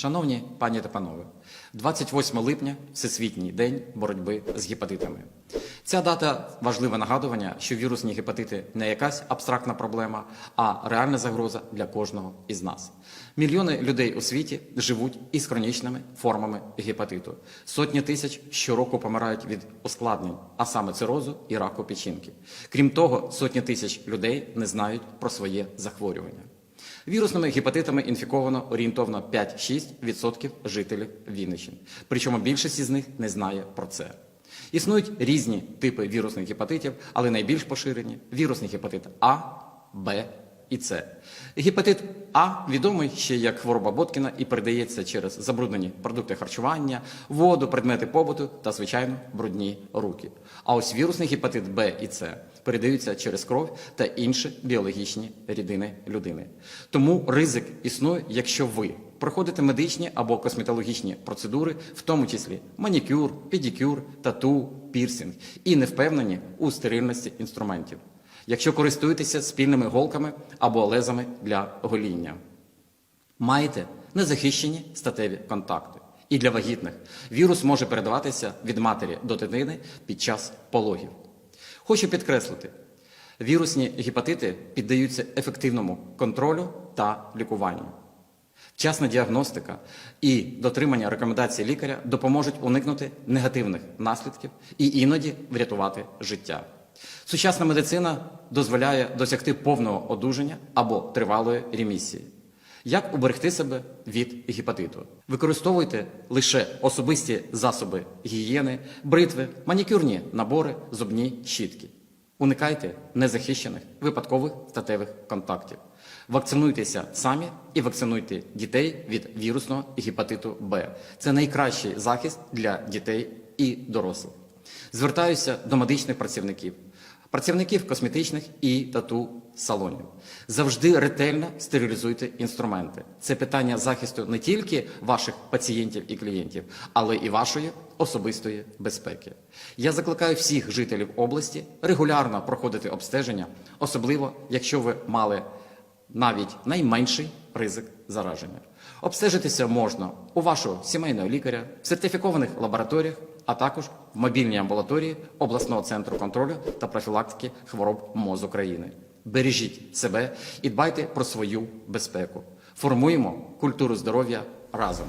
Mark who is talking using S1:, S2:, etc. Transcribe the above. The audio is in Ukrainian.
S1: Шановні пані та панове, 28 липня Всесвітній день боротьби з гепатитами. Ця дата важливе нагадування, що вірусні гепатити не якась абстрактна проблема, а реальна загроза для кожного із нас. Мільйони людей у світі живуть із хронічними формами гепатиту. Сотні тисяч щороку помирають від ускладнень, а саме цирозу і раку печінки. Крім того, сотні тисяч людей не знають про своє захворювання. Вірусними гепатитами інфіковано орієнтовно 5-6% жителів Вінниччини. Причому більшість із них не знає про це. Існують різні типи вірусних гепатитів, але найбільш поширені вірусний гепатит А, Б і С. Гепатит А відомий ще як хвороба Боткіна і передається через забруднені продукти харчування, воду, предмети побуту та, звичайно, брудні руки. А ось вірусний гепатит Б і С передаються через кров та інші біологічні рідини людини. Тому ризик існує, якщо ви проходите медичні або косметологічні процедури, в тому числі манікюр, педикюр, тату, пірсинг, і не впевнені у стерильності інструментів. Якщо користуєтеся спільними голками або лезами для гоління, маєте незахищені статеві контакти. І для вагітних вірус може передаватися від матері до дитини під час пологів. Хочу підкреслити, вірусні гепатити піддаються ефективному контролю та лікуванню. Вчасна діагностика і дотримання рекомендацій лікаря допоможуть уникнути негативних наслідків і іноді врятувати життя. Сучасна медицина дозволяє досягти повного одужання або тривалої ремісії. Як уберегти себе від гепатиту? Використовуйте лише особисті засоби гігієни, бритви, манікюрні набори, зубні щітки. Уникайте незахищених випадкових статевих контактів. Вакцинуйтеся самі і вакцинуйте дітей від вірусного гепатиту Б. Це найкращий захист для дітей і дорослих. Звертаюся до медичних працівників, працівників косметичних і тату салонів. Завжди ретельно стерилізуйте інструменти. Це питання захисту не тільки ваших пацієнтів і клієнтів, але і вашої особистої безпеки. Я закликаю всіх жителів області регулярно проходити обстеження, особливо якщо ви мали навіть найменший ризик зараження. Обстежитися можна у вашого сімейного лікаря, в сертифікованих лабораторіях, а також в мобільній амбулаторії обласного центру контролю та профілактики хвороб МОЗ України. Бережіть себе і дбайте про свою безпеку. Формуємо культуру здоров'я разом.